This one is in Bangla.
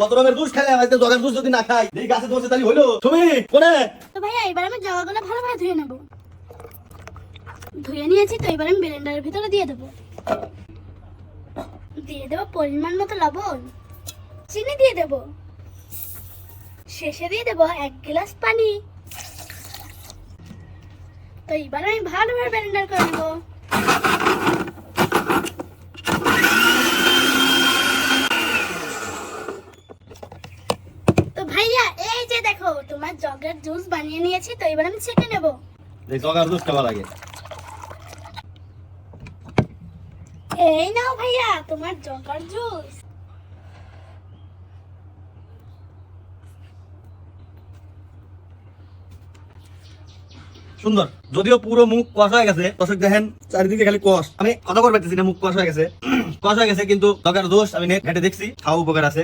কত জুস খেলে জুস যদি না খাই? এই গাছে তোমার তালি হইল। তুমি কোনে? তো আমি জামাগুলো ভালোভাবে ধুয়ে নেব। ধুয়ে নিয়েছি তো, এবার আমি ব্লেন্ডারের ভিতরে দিয়ে দেবো। দিয়ে দেবো পরিমাণ মতো লবণ। চিনি দিয়ে দেব। শেষে দিয়ে দেবো এক গ্লাস পানি। তো এবার আমি ভালোভাবে ব্লেন্ডার করে নেব তো ভাইয়া এই যে দেখো তোমার জগের জুস বানিয়ে নিয়েছি তো এবার আমি ছেঁকে নেব। এই জগার জুস খাওয়া লাগে এই নাও ভাইয়া তোমার জগার জুস। সুন্দর যদিও পুরো মুখ কষ হয়ে গেছে দর্শক দেখেন চারিদিকে খালি কষ আমি কথা বলতে পারতেছি না মুখ কষ হয়ে গেছে। কষ হয়ে গেছে কিন্তু জগার দোষ আমি নেট ঘেটে দেখছি খাওয়া উপকার আছে।